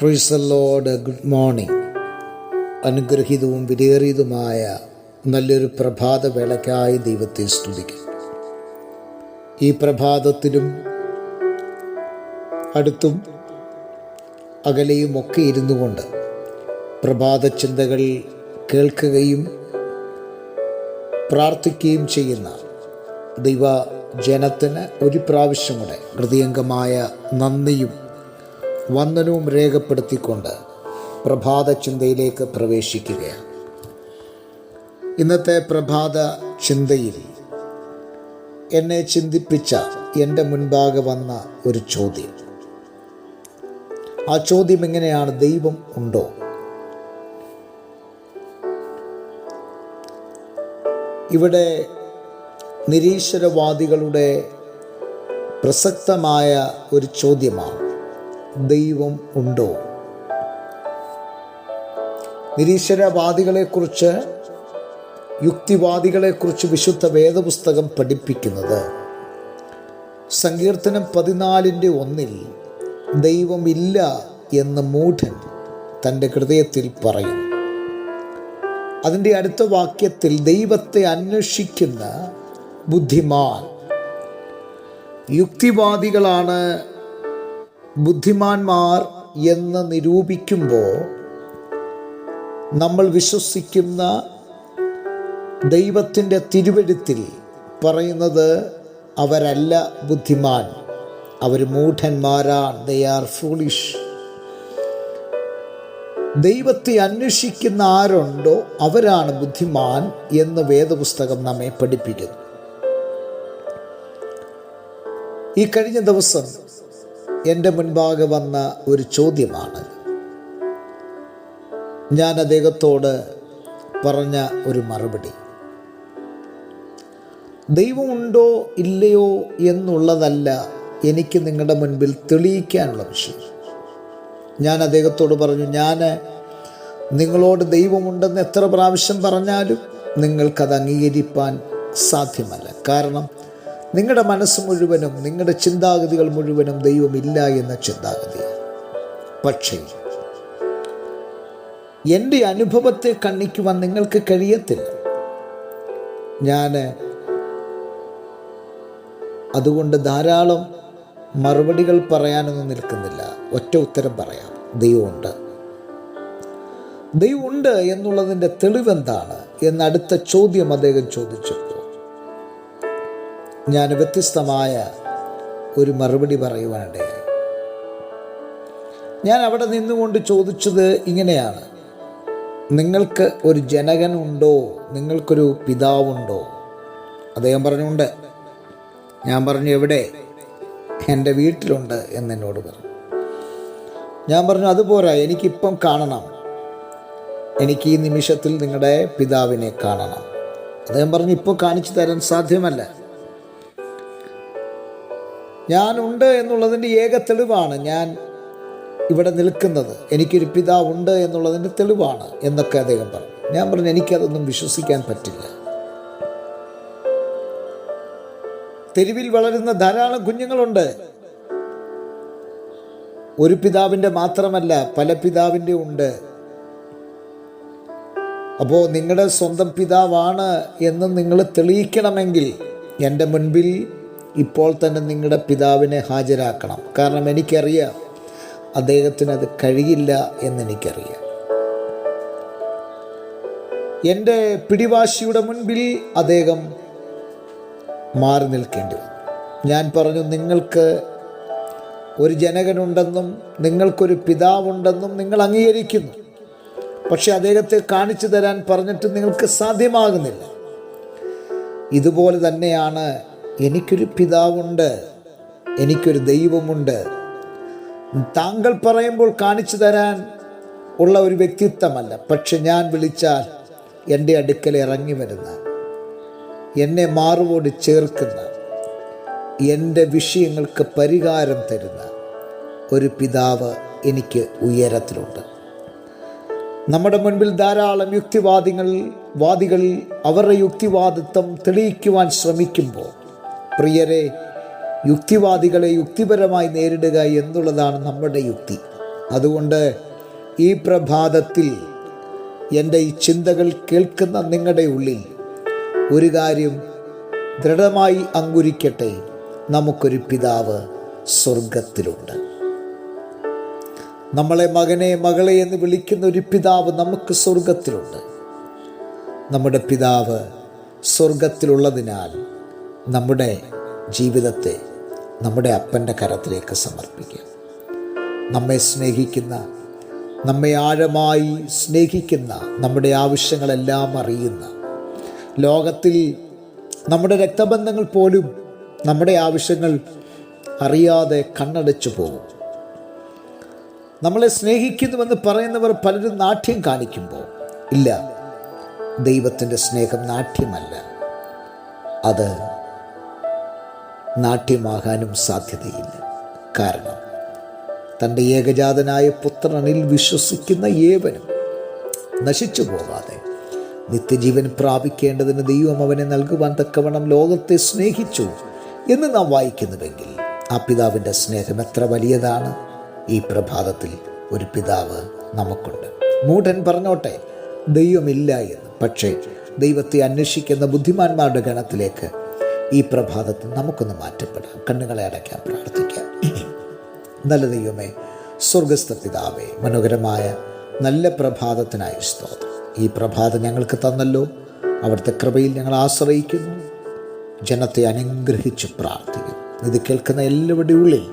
പ്രീസലോഡ് good morning അനുഗ്രഹീതവും വിലയേറിയതുമായ നല്ലൊരു പ്രഭാത വേളയ്ക്കായി ദൈവത്തെ സ്തുതിക്കും ഈ പ്രഭാതത്തിലും അടുത്തും അകലെയും ഒക്കെ ഇരുന്നു കൊണ്ട് പ്രഭാത ചിന്തകൾ കേൾക്കുകയും പ്രാർത്ഥിക്കുകയും ചെയ്യുന്ന ദൈവ ജനത്തിന് ഒരു പ്രാവശ്യം കൂടെ ഹൃദയംഗമായ നന്ദിയും വന്ദനവും രേഖപ്പെടുത്തിക്കൊണ്ട് പ്രഭാത ചിന്തയിലേക്ക് പ്രവേശിക്കുകയാണ്. ഇന്നത്തെ പ്രഭാത ചിന്തയിൽ എന്നെ ചിന്തിപ്പിച്ച എന്റെ മുൻപാകെ വന്ന ഒരു ചോദ്യം. ആ ചോദ്യം എങ്ങനെയാണ്? ദൈവം ഉണ്ടോ? ഇവിടെ നിരീശ്വരവാദികളുടെ പ്രസക്തമായ ഒരു ചോദ്യമാണ്. ദൈവം ഉണ്ടോ? നിരീശ്വരവാദികളെക്കുറിച്ച് യുക്തിവാദികളെക്കുറിച്ച് വിശുദ്ധ വേദപുസ്തകം പഠിപ്പിക്കുന്നത്. സങ്കീർത്തനം പതിനാലിന്റെ ഒന്നിൽ ദൈവമില്ല എന്ന് മൂഢൻ തന്റെ ഹൃദയത്തിൽ പറയും. അതിന്റെ അടുത്ത വാക്യത്തിൽ ദൈവത്തെ അന്വേഷിക്കുന്ന ബുദ്ധിമാൻ. യുക്തിവാദികളാണ് ബുദ്ധിമാന്മാർ എന്ന് നിരൂപിക്കുമ്പോൾ നമ്മൾ വിശ്വസിക്കുന്ന ദൈവത്തിന്റെ തിരുവഴുത്തിൽ പറയുന്നത് അവരല്ല ബുദ്ധിമാൻ അവർ മൂഢന്മാരാണ് ദേ ആർ ഫൂളിഷ് ദൈവത്തെ അന്വേഷിക്കുന്ന ആരുണ്ടോ അവരാണ് ബുദ്ധിമാൻ എന്ന് വേദപുസ്തകം നമ്മെ പഠിപ്പിക്കുന്നു. ഈ കഴിഞ്ഞ ദിവസം എന്റെ മുൻപാകെ വന്ന ഒരു ചോദ്യമാണ്. ഞാൻ അദ്ദേഹത്തോട് പറഞ്ഞ ഒരു മറുപടി. ദൈവമുണ്ടോ ഇല്ലയോ എന്നുള്ളതല്ല എനിക്ക് നിങ്ങളുടെ മുൻപിൽ തെളിയിക്കാനുള്ള വിഷയം. ഞാൻ അദ്ദേഹത്തോട് പറഞ്ഞു ഞാൻ നിങ്ങളോട് ദൈവമുണ്ടെന്ന് എത്ര പ്രാവശ്യം പറഞ്ഞാലും നിങ്ങൾക്കത് അംഗീകരിപ്പാൻ സാധ്യമല്ല. കാരണം നിങ്ങളുടെ മനസ്സ് മുഴുവനും നിങ്ങളുടെ ചിന്താഗതികൾ മുഴുവനും ദൈവമില്ല എന്ന ചിന്താഗതി. പക്ഷേ എന്റെ അനുഭവത്തെ കണ്ണിക്കുവാൻ നിങ്ങൾക്ക് കഴിയത്തില്ല. ഞാൻ അതുകൊണ്ട് ധാരാളം മറുപടികൾ പറയാനൊന്നും നിൽക്കുന്നില്ല. ഒറ്റ ഉത്തരം പറയാം. ദൈവമുണ്ട്. ദൈവമുണ്ട് എന്നുള്ളതിന്റെ തെളിവെന്താണ്? എന്നടുത്ത ചോദ്യം അദ്ദേഹം ചോദിച്ചപ്പോൾ ഞാൻ വ്യത്യസ്തമായ ഒരു മറുപടി പറയുവാനിടയായി ഞാൻ അവിടെ നിന്നുകൊണ്ട് ചോദിച്ചത് ഇങ്ങനെയാണ്. നിങ്ങൾക്ക് ഒരു ജനകൻ ജനകനുണ്ടോ നിങ്ങൾക്കൊരു പിതാവുണ്ടോ? അദ്ദേഹം പറഞ്ഞുണ്ട് ഞാൻ പറഞ്ഞു എവിടെ? എന്റെ വീട്ടിലുണ്ട് എന്ന് എന്നോട് പറഞ്ഞു. ഞാൻ പറഞ്ഞു അതുപോരാ എനിക്കിപ്പം കാണണം. എനിക്ക് ഈ നിമിഷത്തിൽ നിങ്ങളുടെ പിതാവിനെ കാണണം. അദ്ദേഹം പറഞ്ഞു ഇപ്പോൾ കാണിച്ചു തരാൻ സാധ്യമല്ല. ഞാനുണ്ട് എന്നുള്ളതിന്റെ ഏക തെളിവാണ് ഞാൻ ഇവിടെ നിൽക്കുന്നത്. എനിക്കൊരു പിതാവുണ്ട് എന്നുള്ളതിന്റെ തെളിവാണ് എന്നൊക്കെ അദ്ദേഹം പറഞ്ഞു. ഞാൻ പറഞ്ഞു എനിക്കതൊന്നും വിശ്വസിക്കാൻ പറ്റില്ല. തെരുവിൽ വളരുന്ന ധാരാളം കുഞ്ഞുങ്ങളുണ്ട്. ഒരു പിതാവിന്റെ മാത്രമല്ല പല പിതാവിന്റെ ഉണ്ട്. അപ്പോൾ നിങ്ങളുടെ സ്വന്തം പിതാവാണ് എന്ന് നിങ്ങൾ തെളിയിക്കണമെങ്കിൽ എന്റെ മുൻപിൽ ഇപ്പോൾ തന്നെ നിങ്ങളുടെ പിതാവിനെ ഹാജരാക്കണം. കാരണം എനിക്കറിയാം അദ്ദേഹത്തിന് അത് കഴിയില്ല എന്നെനിക്കറിയാം. എന്റെ പിടിവാശിയുടെ മുൻപിൽ അദ്ദേഹം മാറി നിൽക്കേണ്ടി വന്നു. ഞാൻ പറഞ്ഞു നിങ്ങൾക്ക് ഒരു ജനകനുണ്ടെന്നും നിങ്ങൾക്കൊരു പിതാവുണ്ടെന്നും നിങ്ങൾ അംഗീകരിക്കുന്നു. പക്ഷെ അദ്ദേഹത്തെ കാണിച്ചു തരാൻ പറഞ്ഞിട്ട് നിങ്ങൾക്ക് സാധ്യമാകുന്നില്ല. ഇതുപോലെ തന്നെയാണ് എനിക്കൊരു പിതാവുണ്ട് എനിക്കൊരു ദൈവമുണ്ട്. താങ്കൾ പറയുമ്പോൾ കാണിച്ചു തരാൻ ഉള്ള ഒരു വ്യക്തിത്വമല്ല പക്ഷെ ഞാൻ വിളിച്ചാൽ എന്റെ അടുക്കൽ ഇറങ്ങി വരുന്ന എന്നെ മാറുവോട് ചേർക്കുന്ന എന്റെ വിഷയങ്ങൾക്ക് പരിഹാരം തരുന്ന ഒരു പിതാവ് എനിക്ക് ഉയരത്തിലുണ്ട്. നമ്മുടെ മുൻപിൽ ധാരാളം യുക്തിവാദികൾ വാദികൾ അവരുടെ യുക്തിവാദിത്വം തെളിയിക്കുവാൻ ശ്രമിക്കുമ്പോൾ പ്രിയരെ യുക്തിവാദികളെ യുക്തിപരമായി നേരിടുക എന്നുള്ളതാണ് നമ്മുടെ യുക്തി. അതുകൊണ്ട് ഈ പ്രഭാതത്തിൽ എന്റെ ഈ ചിന്തകൾ കേൾക്കുന്ന നിങ്ങളുടെ ഉള്ളിൽ ഒരു കാര്യം ദൃഢമായി അങ്കുരിക്കട്ടെ. നമുക്കൊരു പിതാവ് സ്വർഗത്തിലുണ്ട് നമ്മളെ മകനെ മകളെ എന്ന് വിളിക്കുന്ന ഒരു പിതാവ് നമുക്ക് സ്വർഗത്തിലുണ്ട് നമ്മുടെ പിതാവ് സ്വർഗത്തിലുള്ളതിനാൽ നമ്മുടെ ജീവിതത്തെ നമ്മുടെ അപ്പന്റെ കരത്തിലേക്ക് സമർപ്പിക്കാം നമ്മെ സ്നേഹിക്കുന്ന നമ്മെ ആഴമായി സ്നേഹിക്കുന്ന നമ്മുടെ ആവശ്യങ്ങളെല്ലാം അറിയുന്ന ലോകത്തിൽ നമ്മുടെ രക്തബന്ധങ്ങൾ പോലും നമ്മുടെ ആവശ്യങ്ങൾ അറിയാതെ കണ്ണടച്ചു പോകും. നമ്മളെ സ്നേഹിക്കുന്നുവെന്ന് പറയുന്നവർ പലരും നാട്യം കാണിക്കുമ്പോൾ ഇല്ല ദൈവത്തിന്റെ സ്നേഹം നാട്യമല്ല. അത് നാട്യമാകാനും സാധ്യതയില്ല. കാരണം തന്റെ ഏകജാതനായ പുത്രനിൽ വിശ്വസിക്കുന്ന ഏവനും നശിച്ചു പോകാതെ നിത്യജീവൻ പ്രാപിക്കേണ്ടതിന് ദൈവം അവനെ നൽകുവാൻ തക്കവണ്ണം ലോകത്തെ സ്നേഹിച്ചു എന്ന് നാം വായിക്കുന്നുവെങ്കിൽ ആ പിതാവിന്റെ സ്നേഹം എത്ര വലിയതാണ്? ഈ പ്രഭാതത്തിൽ ഒരു പിതാവ് നമുക്കുണ്ട്. മൂഢൻ പറഞ്ഞോട്ടെ ദൈവമില്ല എന്ന്. പക്ഷേ ദൈവത്തെ അന്വേഷിക്കുന്ന ബുദ്ധിമാന്മാരുടെ ഗണത്തിലേക്ക് ഈ പ്രഭാതത്തിൽ നമുക്കൊന്ന് മാറ്റപ്പെടാം. കണ്ണുകളെ അടയ്ക്കാൻ പ്രാർത്ഥിക്കാം. നല്ല ദൈവമേ സ്വർഗസ്ഥ പിതാവേ മനോഹരമായ നല്ല പ്രഭാതത്തിനായി സ്തോത്രം. ഈ പ്രഭാതം ഞങ്ങൾക്ക് തന്നല്ലോ. അവിടുത്തെ കൃപയിൽ ഞങ്ങൾ ആശ്രയിക്കുന്നു. ജനത്തെ അനുഗ്രഹിച്ച് പ്രാർത്ഥിക്കുന്നു. ഇത് കേൾക്കുന്ന എല്ലാവരുടെ ഉള്ളിൽ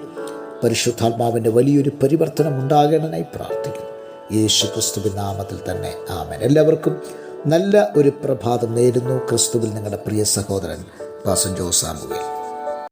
പരിശുദ്ധാത്മാവിന്റെ വലിയൊരു പരിവർത്തനം ഉണ്ടാകണമെന്നായി പ്രാർത്ഥിക്കുന്നു. യേശു ക്രിസ്തുവിൻ നാമത്തിൽ തന്നെ ആമൻ. എല്ലാവർക്കും നല്ല ഒരു പ്രഭാതം നേരുന്നു. ക്രിസ്തുവിൽ നിങ്ങളുടെ പ്രിയ സഹോദരൻ വാസൻ ജോസാമുവേൽ